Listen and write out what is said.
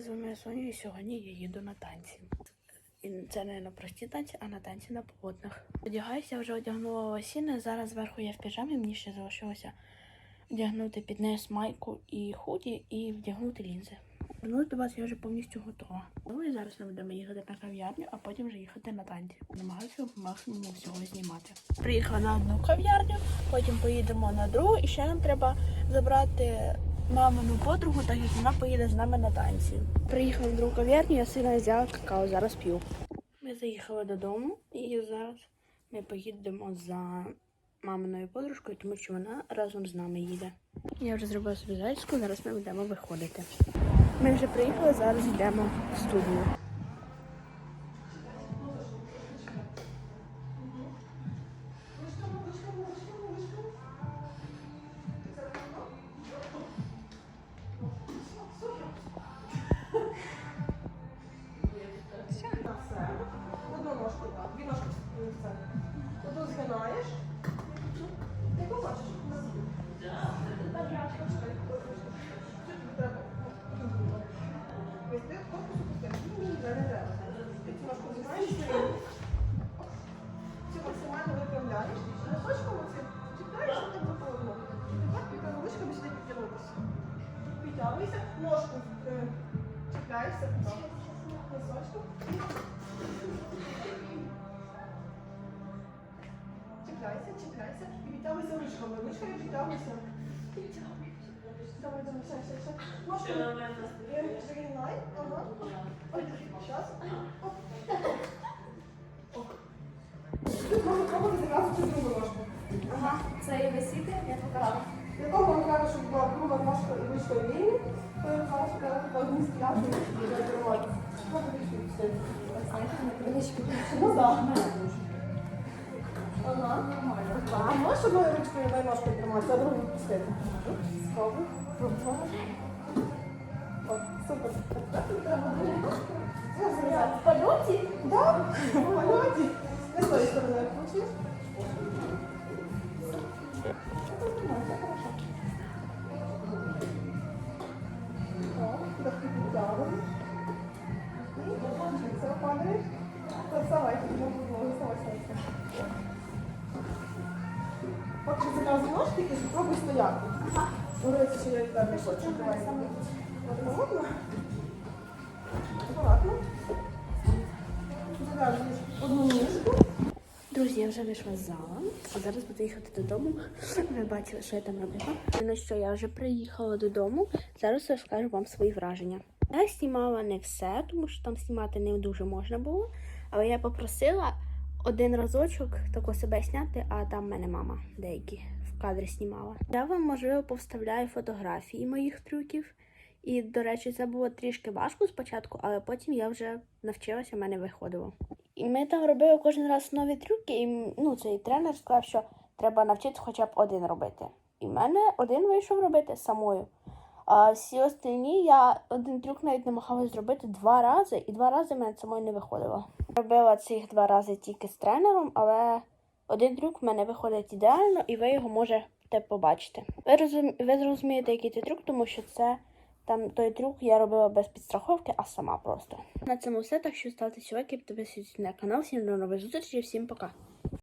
З вами Соня і сьогодні я їду на танці. І це не на прості танці, а на танці на полотнах. Одягаюся, вже одягнула лосіни. Зараз зверху я в піжамі, мені ще залишилося вдягнути під низ майку і худі і вдягнути лінзи. Вернусь до вас я вже повністю готова. Ну і зараз ми будемо їхати на кав'ярню, а потім вже їхати на танці. Намагаюся по максимуму всього знімати. Приїхала на одну кав'ярню, потім поїдемо на другу, і ще нам треба забрати мамину подругу, так як вона поїде з нами на танці. Приїхав в другу кав'ярню, я сина взяла какао, зараз п'ю. Ми заїхали додому і зараз ми поїдемо за маминою подружкою, тому що вона разом з нами їде. Я вже зробила собі зайчку, зараз ми будемо виходити. Ми вже приїхали, зараз йдемо в студію. Ножки в згинаєш. Як хочеш. Ось ти корпус опустив. Ти виправляєш. Носочком оці чіпляєшся так за. Тепер піка ручками сюди підтягнутися. Ножку чіпляєшся. Чіпляйся, чіпляйся і відтягуйся ручками. Ручками підтягуйся. Давай, давай, все, все, все. Е, згинай. Ага. Ой. Тут можна пробувати зразу цю другу ножку. Ага, це і висіти, я покажу. Для того ми кажемо, щоб була друга ножка і ручка вільні. То я зараз що одні стояти і тримати. Можна більше відстати. Ну так. Ага, нормально. А можеш одною ручкою одною ножкою тримати, а другу відпустити? Спробуй. Спробуй. О, супер. Ножку. В польоті? Так, в польоті. Не з тої сторони включиш. Це падаєш. Вставай, тут можна було, вставай, вставай, вставай. Поки що зразу ножки, спробуй стояти. Говориться, що я тебе не хочу. Давай. Одну ніжку. Друзі, я вже вийшла з зала, а зараз буду їхати додому. Ви бачили, що я там робила. Ну що, я вже приїхала додому. Зараз розкажу вам свої враження. Я знімала не все, тому що там знімати не дуже можна було. Але я попросила один разочок тако себе зняти, а там мене мама деякі в кадрі знімала. Я вам, можливо, повставляю фотографії моїх трюків. І, до речі, це було трішки важко спочатку, але потім я вже навчилася, в мене виходило. І ми там робили кожен раз нові трюки, і ну, цей тренер сказав, що треба навчитися хоча б один робити. І в мене один вийшов робити самою. А всі остальні я один трюк навіть намагалась зробити два рази, і два рази в мене самою не виходило. Робила цих два рази тільки з тренером, але один трюк в мене виходить ідеально, і ви його можете побачити. Ви, розум... ви зрозумієте, який це трюк, тому що це там той трюк я робила без підстраховки, а сама просто. На цьому все. Так що ставте лайки, підписуйтесь на канал. Всім до нових зустрічей, всім пока.